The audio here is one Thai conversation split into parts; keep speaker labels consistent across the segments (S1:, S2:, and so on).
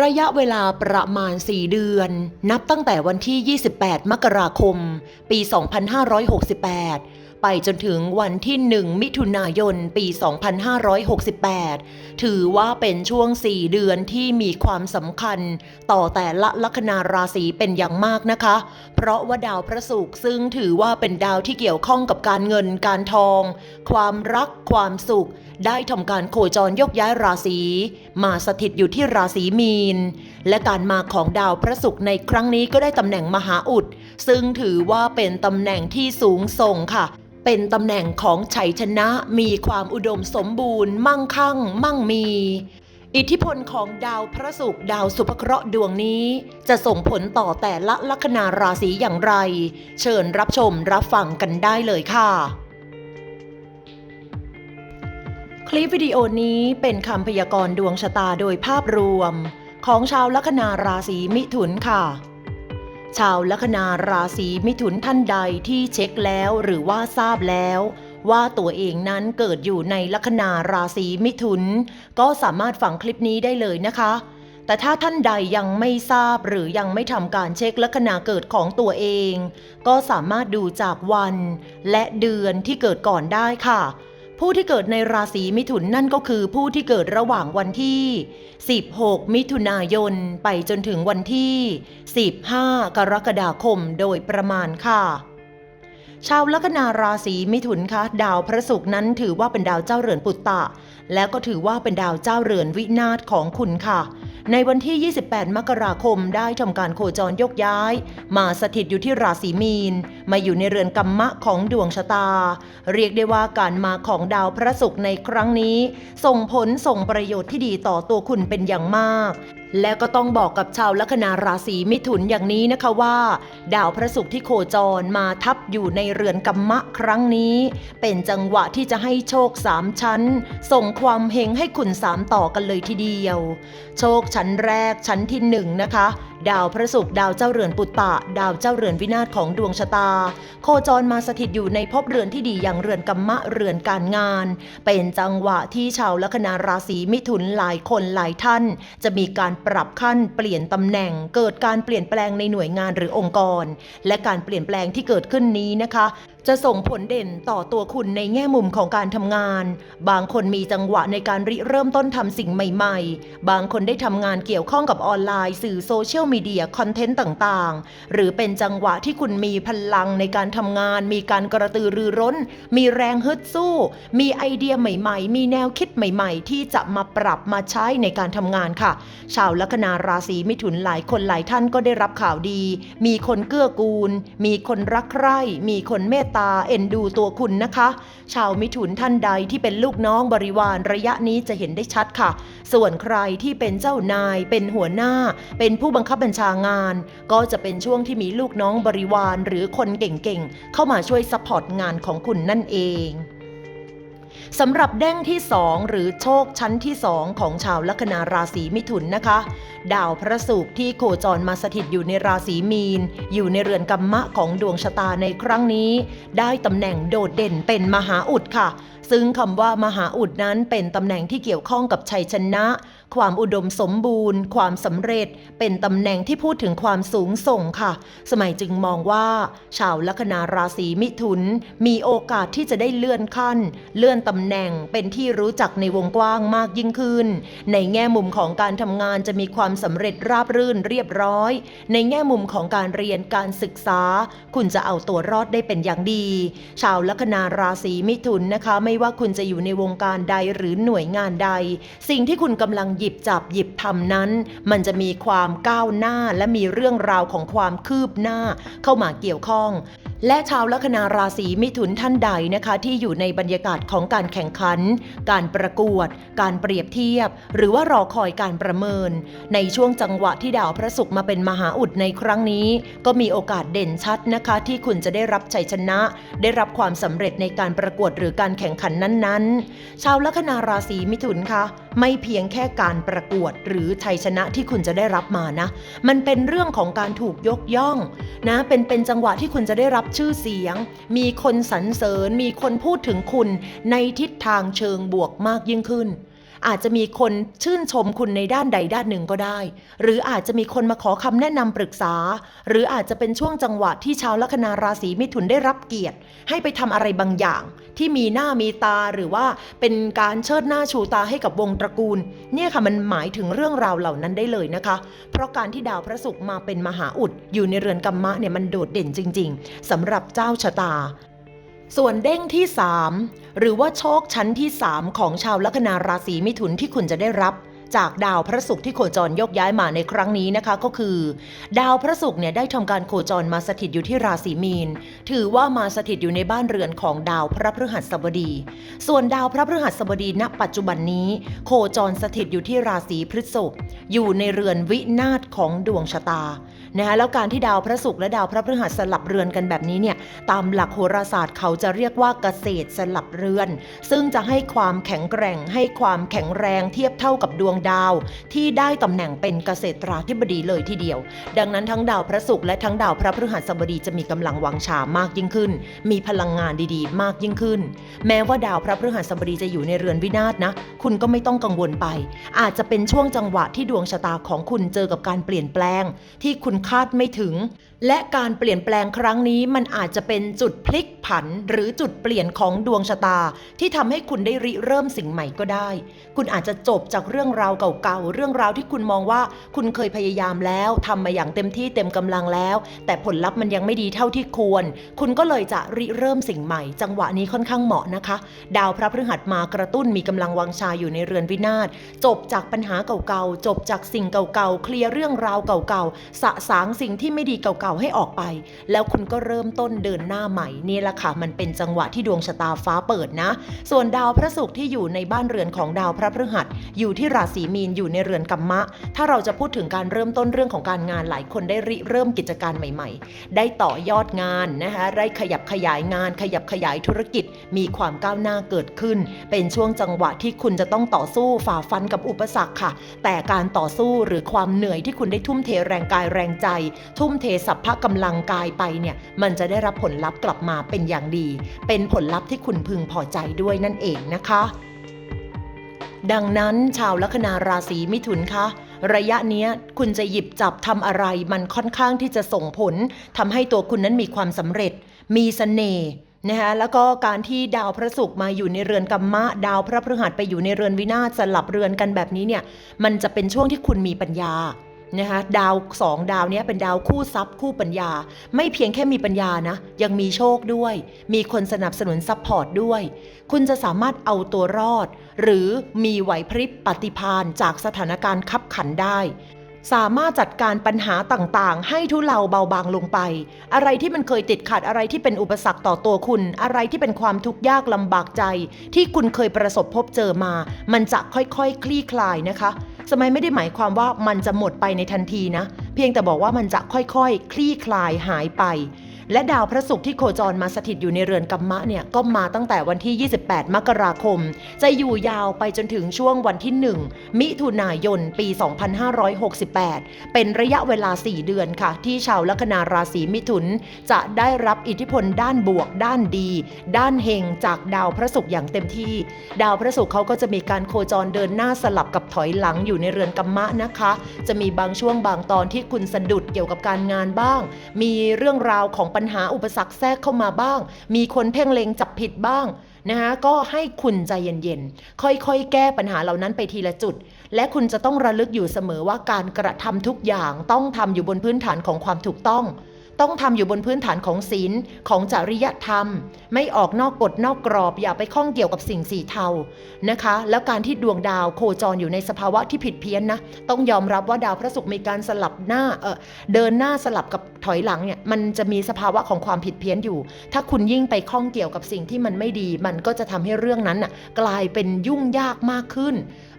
S1: ระยะเวลาประมาณ 4 เดือน นับตั้งแต่วันที่ 28 มกราคม ปี 2568 ไปจนถึงวันที่ 1 มิถุนายน ปี 2568 ถือว่าเป็นช่วง 4 เดือนที่มีความสำคัญ ต่อแต่ละลัคนาราศีเป็นอย่างมากนะคะ เพราะว่าดาวพระศุกร์ซึ่งถือว่าเป็นดาวที่เกี่ยวข้องกับการเงินการทอง ความรักความสุข ได้ทำการโคจรยกย้ายราศีมาสถิตอยู่ที่ราศีมีน และการมาของดาวพระศุกร์ในครั้งนี้ก็ได้ตำแหน่งมหาอุด ซึ่งถือว่าเป็นตำแหน่งที่สูงส่งค่ะ เป็นตำแหน่งของชัยชนะมีความอุดมสมบูรณ์ มั่งคั่ง มั่งมีอิทธิพลของดาวพระศุกร์ดาวสุภเคราะห์ดวงนี้ จะส่งผลต่อแต่ละลัคนาราศีอย่างไร เชิญรับชมรับฟังกันได้เลยค่ะ คลิปวิดีโอนี้เป็นคำพยากรณ์ดวงชะตาโดยภาพรวม ของชาวลัคนาราศีมิถุนค่ะ ชาวลัคนาราศีมิถุนท่านใดที่เช็คแล้วหรือว่าทราบแล้ว ว่าตัวเองนั้นเกิดอยู่ในลัคนาราศีมิถุน ก็สามารถฟังคลิปนี้ได้เลยนะคะ แต่ถ้าท่านใดยังไม่ทราบหรือยังไม่ทำการเช็คลัคนาเกิดของตัวเอง ก็สามารถดูจากวัน และเดือนที่เกิดก่อนได้ค่ะ ผู้ที่เกิดในราศีมิถุนนั่นก็คือผู้ที่เกิดระหว่างวันที่ 16 มิถุนายน ไปจนถึงวันที่ 15 กรกฎาคมโดยประมาณค่ะ ชาวลัคนาราศีมิถุนคะดาวพระศุกร์นั้นถือว่าเป็นดาวเจ้าเรือนปุตตะ แล้วก็ถือว่าเป็นดาวเจ้าเรือนวินาศของคุณค่ะ ในวันที่ 28 มกราคมได้ทำการโคจรยกย้าย มาสถิตอยู่ที่ราศีมีน มาอยู่ในเรือนกัมมะของดวงชะตา เรียกได้ว่าการมาของดาวพระศุกร์ในครั้งนี้ ส่งผลส่งประโยชน์ที่ดีต่อตัวคุณเป็นอย่างมาก และก็ต้องบอกกับชาวลัคนาราศีมิถุนอย่างนี้นะคะว่า ดาวพระศุกร์ที่โคจรมาทับอยู่ในเรือนกัมมะครั้งนี้ เป็นจังหวะที่จะให้โชคสามชั้น ส่งความเฮงให้คุณสามต่อกันเลยทีเดียว โชคชั้นแรกชั้นที่หนึ่งนะคะ ดาวพระศุกร์ดาวเจ้าเรือนปุตตะ ดาวเจ้าเรือนวินาศของดวงชะตา โคจรมาสถิตอยู่ในภพเรือนที่ดีอย่างเรือนกัมมะเรือนการงาน เป็นจังหวะที่ชาวลัคนาราศีมิถุนหลายคนหลายท่าน จะมีการปรับขั้นเปลี่ยนตำแหน่ง เกิดการเปลี่ยนแปลงในหน่วยงานหรือองค์กร และการเปลี่ยนแปลงที่เกิดขึ้นนี้นะคะ จะส่งผลเด่นต่อตัวคุณในแง่มุมของการทำงาน บางคนมีจังหวะในการริเริ่มต้นทำสิ่งใหม่ๆ บางคนได้ทำงานเกี่ยวข้องกับออนไลน์ สื่อโซเชียลมีเดียคอนเทนต์ต่างๆ หรือเป็นจังหวะที่คุณมีพลังในการทำงาน มีการกระตือรือร้น มีแรงฮึดสู้ มีไอเดียใหม่ ๆ มีแนวคิดใหม่ ๆ ที่จะมาปรับมาใช้ในการทำงานค่ะ ชาวลัคนาราศีมิถุนหลายคนหลายท่านก็ได้รับข่าวดี มีคนเกื้อกูล มีคนรักใคร่ มีคนเมตตาเอ็นดูตัวคุณนะคะ ชาวมิถุนท่านใดที่เป็นลูกน้องบริวารระยะนี้จะเห็นได้ชัดค่ะ ส่วนใครที่เป็นเจ้านาย เป็นหัวหน้า เป็นผู้บังคับบัญชางาน ก็จะเป็นช่วงที่มีลูกน้องบริวารหรือคนเก่งๆเข้ามาช่วยซัพพอร์ตงานของคุณนั่นเอง สำหรับแด้งที่ 2 หรือโชคชั้นที่ 2 ของชาวลัคนาราศีมิถุนนะคะ ดาวพระศุกร์ที่โคจรมาสถิตอยู่ในราศีมีน อยู่ในเรือนกัมมะของดวงชะตาในครั้งนี้ ได้ตำแหน่งโดดเด่นเป็นมหาอุดค่ะ ซึ่งคำว่ามหาอุดนั้นเป็นตำแหน่งที่เกี่ยวข้องกับชัยชนะ ความอุดมสมบูรณ์ ความสำเร็จ เป็นตำแหน่งที่พูดถึงความสูงส่งค่ะ สมัยจึงมองว่า ชาวลัคนาราศีมิถุน มีโอกาสที่จะได้เลื่อนขั้น เลื่อนตำแหน่งเป็นที่รู้จักในวงกว้างมากยิ่งขึ้น ในแง่มุมของการทำงานจะมีความสำเร็จราบรื่นเรียบร้อย ในแง่มุมของการเรียนการศึกษา คุณจะเอาตัวรอดได้เป็นอย่างดี ชาวลัคนาราศีมิถุนนะคะ ไม่ว่าคุณจะอยู่ในวงการใดหรือหน่วยงานใด สิ่งที่คุณกำลังหยิบจับหยิบทำนั้น มันจะมีความก้าวหน้าและมีเรื่องราวของความคืบหน้าเข้ามาเกี่ยวข้อง และชาวลัคนาราศีมิถุนท่านใดนะคะ ที่อยู่ในบรรยากาศของการแข่งขัน การประกวด การเปรียบเทียบ หรือว่ารอคอยการประเมิน ในช่วงจังหวะที่ดาวพระศุกร์มาเป็นมหาอุดในครั้งนี้ ก็มีโอกาสเด่นชัดนะคะ ที่คุณจะได้รับชัยชนะ ได้รับความสำเร็จในการประกวดหรือการแข่งขันนั้นๆ ชาวลัคนาราศีมิถุนคะไม่เพียงแค่การประกวดหรือชัยชนะที่คุณจะได้รับมานะ มันเป็นเรื่องของการถูกยกย่องนะเป็นเป็นจังหวะที่คุณจะได้รับชื่อเสียง มีคนสรรเสริญมีคนพูดถึงคุณในทิศทางเชิงบวกมากยิ่งขึ้น อาจจะมีคนชื่นชมคุณในด้านใดด้านหนึ่งก็ได้ หรืออาจจะมีคนมาขอคำแนะนำปรึกษา หรืออาจจะเป็นช่วงจังหวะที่ชาวลัคนาราศีมิถุนได้รับเกียรติ ให้ไปทำอะไรบางอย่าง ที่มีหน้ามีตาหรือว่าเป็นการเชิดหน้าชูตาให้กับวงตระกูล เนี่ยค่ะมันหมายถึงเรื่องราวเหล่านั้นได้เลยนะคะ เพราะการที่ดาวพระศุกร์มาเป็นมหาอุดอยู่ในเรือนกัมมะเนี่ยมันโดดเด่นจริง ๆสำหรับเจ้าชะตา ส่วนเด้งที่ 3 หรือว่าโชคชั้นที่ 3 ของชาวลัคนาราศีมิถุนที่คุณจะได้รับ จากดาวพระศุกร์ที่โคจรยกย้ายมาในครั้งนี้นะคะ ก็คือ ดาวพระศุกร์เนี่ยได้ทำการโคจรมาสถิตอยู่ที่ราศีมีน ถือว่ามาสถิตอยู่ในบ้านเรือนของดาวพระพฤหัสบดี ส่วนดาวพระพฤหัสบดีณ ปัจจุบันนี้ โคจรสถิตอยู่ที่ราศีพฤษภอยู่ในเรือนวินาศของดวงชะตานะคะแล้วการที่ดาวพระศุกร์และดาวพระพฤหัสสลับเรือนกันแบบนี้เนี่ยตามหลักโหราศาสตร์เขาจะเรียกว่าเกษตรสลับเรือน ซึ่งจะให้ความแข็งแกร่งให้ความแข็งแรงเทียบเท่ากับดวงดาวที่ได้ตำแหน่งเป็นเกษตราธิบดีเลยทีเดียว ดังนั้นทั้งดาวพระศุกร์และทั้งดาวพระพฤหัสบดีจะมีกำลังวังชามากยิ่งขึ้น มีพลังงานดีๆ มากยิ่งขึ้น แม้ว่าดาวพระพฤหัสบดีจะอยู่ในเรือนวินาศนะ คุณก็ไม่ต้องกังวลไป อาจจะเป็นช่วงจังหวะที่ดวงชะตาของคุณเจอกับการเปลี่ยนแปลง ที่คุณคาดไม่ถึง และการเปลี่ยนแปลงครั้งนี้มันอาจจะเป็นจุดพลิกผัน หรือจุดเปลี่ยนของดวงชะตา ที่ทำให้คุณได้ริเริ่มสิ่งใหม่ก็ได้ คุณอาจจะจบจากเรื่องราาวเก่าๆ เรื่องราวที่คุณมองว่าคุณเคยพยายามแล้วทำมาอย่างเต็มที่เต็มกำลังแล้ว แต่ผลลัพธ์มันยังไม่ดีเท่าที่ควร คุณก็เลยจะริเริ่มสิ่งใหม่ จังหวะนี้ค่อนข้างเหมาะนะคะ ดาวพระพฤหัสมากระตุ้นมีกำลังวังชาอยู่ในเรือนวินาศจบจากปัญหาเก่าๆ จบจากสิ่งเก่าๆ เคลียร์เรื่องราวเก่าๆ สะสางสิ่งที่ไม่ดีเก่าๆ ให้ออกไป แล้วคุณก็เริ่มต้นเดินหน้าใหม่นี่แหละค่ะมันเป็นจังหวะที่ดวงชะตาฟ้าเปิดนะ ส่วนดาวพระศุกร์ที่อยู่ในบ้านเรือนของดาวพระพฤหัสอยู่ที่ราศีมีนอยู่ในเรือนกัมมะ ถ้าเราจะพูดถึงการเริ่มต้นเรื่องของการงานหลายคนได้ริเริ่มกิจการใหม่ ๆ ได้ต่อยอดงานนะคะได้ขยับขยายงาน ขยับขยายธุรกิจ มีความก้าวหน้าเกิดขึ้น เป็นช่วงจังหวะที่คุณจะต้องต่อสู้ฝ่าฟันกับอุปสรรคค่ะ แต่การต่อสู้หรือความเหนื่อยที่คุณได้ทุ่มเทแรงกายแรงใจ ทุ่มเทสัพพะกำลังกายไปเนี่ยมันจะได้รับผลลัพธ์กลับมาเป็นอย่างดี เป็นผลลัพธ์ที่คุณพึงพอใจด้วยนั่นเองนะคะ ดังนั้นชาวลัคนาราศีมิถุนคะระยะเนี้ยคุณจะหยิบจับทำอะไร มันค่อนข้างที่จะส่งผลทำให้ตัวคุณนั้นมีความสำเร็จ มีเสน่ห์นะคะแล้วก็การที่ดาวพระศุกร์มาอยู่ในเรือนกัมมะ ดาวพระพฤหัสไปอยู่ในเรือนวินาศสลับเรือนกันแบบนี้เนี่ย มันจะเป็นช่วงที่คุณมีปัญญา นะคะดาวสองดาวนี้เป็นดาวคู่ทรัพย์คู่ปัญญา ไม่เพียงแค่มีปัญญานะ ยังมีโชคด้วย มีคนสนับสนุนซัพพอร์ตด้วย คุณจะสามารถเอาตัวรอด หรือมีไหวพริบปฏิภาณจากสถานการณ์ขับขันได้ สามารถจัดการปัญหาต่างๆ ให้ทุเลาเบาบางลงไป อะไรที่มันเคยติดขัดอะไรที่เป็นอุปสรรคต่อตัวคุณ อะไรที่เป็นความทุกข์ยากลำบากใจ ที่คุณเคยประสบพบเจอมา มันจะค่อยๆคคลี่คลายนะคะ สมัยไม่ได้หมายความว่ามันจะหมดไปในทันทีนะ เพียงแต่บอกว่ามันจะค่อยๆคคลี่คลายหายไป และดาวพระศุกร์ที่โคจรมาสถิตอยู่ในเรือนกัมมะเนี่ยก็มาตั้งแต่วันที่ 28 มกราคม จะอยู่ยาวไปจนถึงช่วงวันที่ 1 มิถุนายน ปี 2568 เป็นระยะเวลา 4 เดือนค่ะ ที่ชาวลัคนาราศีมิถุน จะได้รับอิทธิพลด้านบวก ด้านดี ด้านเฮงจากดาวพระศุกร์อย่างเต็มที่ ดาวพระศุกร์เขาก็จะมีการโคจรเดินหน้าสลับกับถอยหลังอยู่ในเรือนกัมมะนะคะ จะมีบางช่วงบางตอนที่คุณสะดุดเกี่ยวกับการงานบ้าง มีเรื่องราวของปัญหาอุปสรรคแทรกเข้ามาบ้าง มีคนเพ่งเล็งจับผิดบ้างนะคะก็ให้คุณใจเย็นๆ ค่อยๆ แก้ปัญหาเหล่านั้นไปทีละจุด และคุณจะต้องระลึกอยู่เสมอว่าการกระทำทุกอย่างต้องทำอยู่บนพื้นฐานของความถูกต้อง ต้องทำอยู่บนพื้นฐานของศีลของจริยธรรม ไม่ออกนอกกฎนอกกรอบ อย่าไปข้องเกี่ยวกับสิ่งสีเทานะคะ แล้วการที่ดวงดาวโคจรอยู่ในสภาวะที่ผิดเพี้ยนนะต้องยอมรับว่าดาวพระศุกร์มีการสลับหน้าเออเดินหน้าสลับกับถอยหลังเนี่ยมันจะมีสภาวะของความผิดเพี้ยนอยู่ ถ้าคุณยิ่งไปข้องเกี่ยวกับสิ่งที่มันไม่ดี มันก็จะทำให้เรื่องนั้นน่ะกลายเป็นยุ่งยากมากขึ้น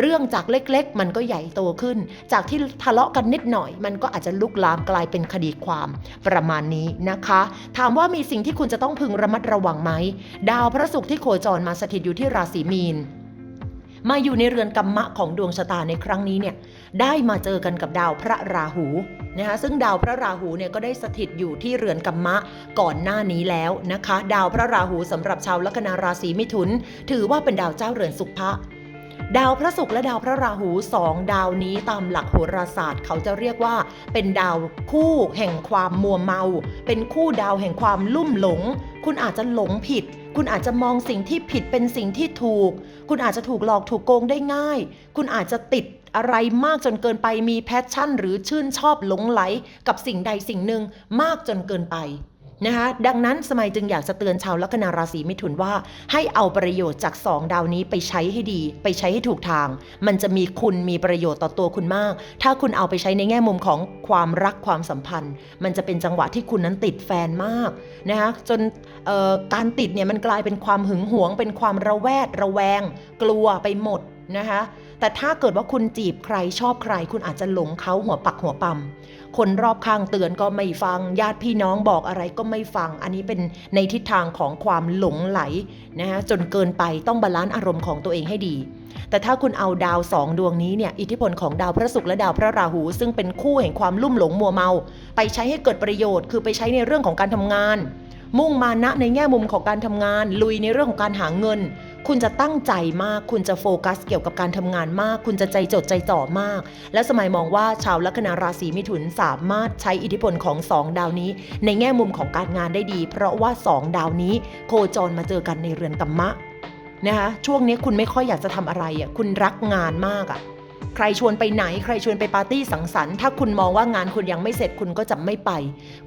S1: เรื่องจากเล็กๆ มันก็ใหญ่โตขึ้น จากที่ทะเลาะกันนิดหน่อย มันก็อาจจะลุกลามกลายเป็นคดีความประมาณนี้นะคะ ถามว่ามีสิ่งที่คุณจะต้องพึงระมัดระวังไหม ดาวพระศุกร์ที่โคจรมาสถิตอยู่ที่ราศีมีนมาอยู่ในเรือนกัมมะของดวงชะตาในครั้งนี้เนี่ยได้มาเจอกันกับดาวพระราหูนะคะซึ่งดาวพระราหูเนี่ยก็ได้สถิตอยู่ที่เรือนกัมมะก่อนหน้านี้แล้วนะคะ ดาวพระราหูสำหรับชาวลัคนาราศีมิถุน ถือว่าเป็นดาวเจ้าเรือนสุภะ ดาวพระศุกร์และดาวพระราหูสองดาวนี้ตามหลักโหราศาสตร์ เขาจะเรียกว่า เป็นดาวคู่แห่งความมัวเมา เป็นคู่ดาวแห่งความลุ่มหลง คุณอาจจะหลงผิด คุณอาจจะมองสิ่งที่ผิดเป็นสิ่งที่ถูก คุณอาจจะถูกหลอกถูกโกงได้ง่าย คุณอาจจะติดอะไรมากจนเกินไปมีแพชชั่น หรือชื่นชอบหลงไหล กับสิ่งใดสิ่งหนึ่งมากจนเกินไป นะคะดังนั้นสมัยจึงอยากจะเตือนชาวลัคนาราศีมิถุนว่า ให้เอาประโยชน์จาก 2 ดาวนี้ไปใช้ให้ดี ไปใช้ให้ถูกทาง มันจะมีคุณมีประโยชน์ต่อตัวคุณมาก ถ้าคุณเอาไปใช้ในแง่มุมของความรักความสัมพันธ์ มันจะเป็นจังหวะที่คุณนั้นติดแฟนมากนะคะจนการติดเนี่ยมันกลายเป็นความหึงหวง เป็นความระแวดระแวง กลัวไปหมดนะคะ แต่ถ้าเกิดว่าคุณจีบใครชอบใคร คุณอาจจะหลงเขาหัวปักหัวปั๊มคนรอบข้างเตือนก็ไม่ฟัง ญาติพี่น้องบอกอะไรก็ไม่ฟัง อันนี้เป็นในทิศทางของความหลงไหลนะฮะจนเกินไปต้องบาลานซ์อารมณ์ของตัวเองให้ดี แต่ถ้าคุณเอาดาวสองดวงนี้เนี่ยอิทธิพลของดาวพระศุกร์และดาวพระราหู ซึ่งเป็นคู่แห่งความลุ่มหลงมัวเมา ไปใช้ให้เกิดประโยชน์ คือไปใช้ในเรื่องของการทำงาน มุ่งมานะในแง่มุมของการทำงาน ลุยในเรื่องของการหาเงิน คุณจะตั้งใจมาก คุณจะโฟกัสเกี่ยวกับการทำงานมาก คุณจะใจจดใจจ่อมาก และสมัยมองว่าชาวลัคนาราศีมิถุนสามารถใช้อิทธิพลของสองดาวนี้ ในแง่มุมของการงานได้ดี เพราะว่าสองดาวนี้ โคจรมาเจอกันในเรือนกัมมะนะคะช่วงนี้คุณไม่ค่อยอยากจะทำอะไรอะคุณรักงานมากอะ ใครชวนไปไหน ใครชวนไปปาร์ตี้สังสรรค์ ถ้าคุณมองว่างานคุณยังไม่เสร็จคุณก็จะไม่ไป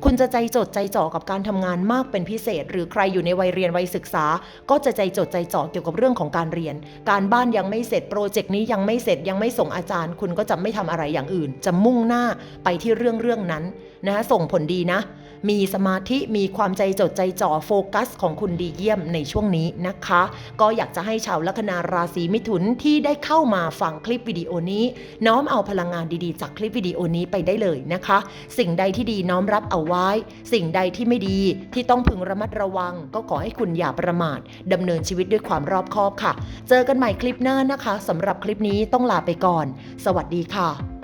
S1: คุณจะใจจดใจจ่อกับการทำงานมากเป็นพิเศษ หรือใครอยู่ในวัยเรียนวัยศึกษา ก็จะใจจดใจจ่อเกี่ยวกับเรื่องของการเรียน การบ้านยังไม่เสร็จโปรเจกต์นี้ยังไม่เสร็จยังไม่ส่งอาจารย์ คุณก็จะไม่ทำอะไรอย่างอื่น จะมุ่งหน้าไปที่เรื่องเรื่องนั้นนะส่งผลดีนะ มีสมาธิมีความใจจดใจจ่อโฟกัสของคุณดีเยี่ยมในช่วงนี้นะคะ ก็อยากจะให้ชาวลัคนาราศีมิถุนที่ได้เข้ามาฟังคลิปวิดีโอนี้ น้อมเอาพลังงานดีๆ จากคลิปวิดีโอนี้ไปได้เลยนะคะ สิ่งใดที่ดีน้อมรับเอาไว้ สิ่งใดที่ไม่ดีที่ต้องพึงระมัดระวัง ก็ขอให้คุณอย่าประมาทดำเนินชีวิตด้วยความรอบคอบค่ะ เจอกันใหม่คลิปหน้านะคะสำหรับคลิปนี้ต้องลาไปก่อน สวัสดีค่ะ